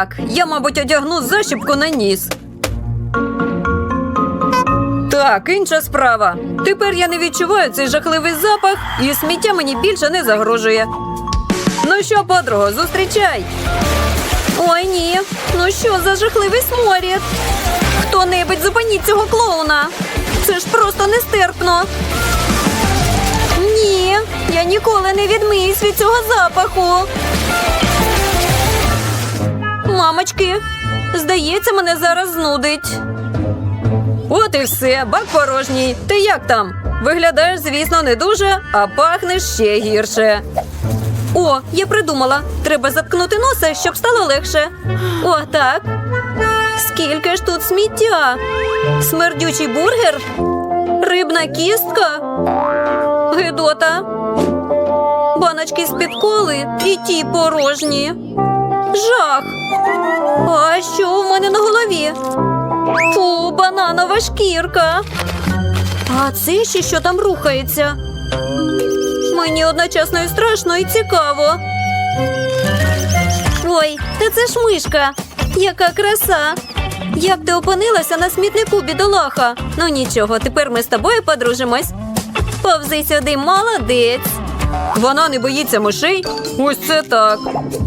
Так, я, мабуть, одягну защіпку на ніс. Так, інша справа. Тепер я не відчуваю цей жахливий запах, і сміття мені більше не загрожує. Ну що, подруго, зустрічай. Ой, ні. Ну що за жахливий сморід? Хто-небудь зупиніть цього клоуна. Це ж просто нестерпно. Ні, я ніколи не відмиюсь від цього запаху. Мамочки, здається, мене зараз знудить. От і все, бак порожній. Ти як там? Виглядаєш, звісно, не дуже, а пахнеш ще гірше. О, я придумала. Треба заткнути носа, щоб стало легше. О, так. Скільки ж тут сміття? Смердючий бургер? Рибна кістка? Гидота. Баночки з-під коли і ті порожні. Жах. А що у мене на голові? Фу, бананова шкірка. А це ще що там рухається? Мені одночасно і страшно, і цікаво. Ой, та це ж мишка. Яка краса. Як ти опинилася на смітнику, бідолаха? Ну нічого, тепер ми з тобою подружимось. Повзи сюди, молодець. Вона не боїться мишей? Ось це так.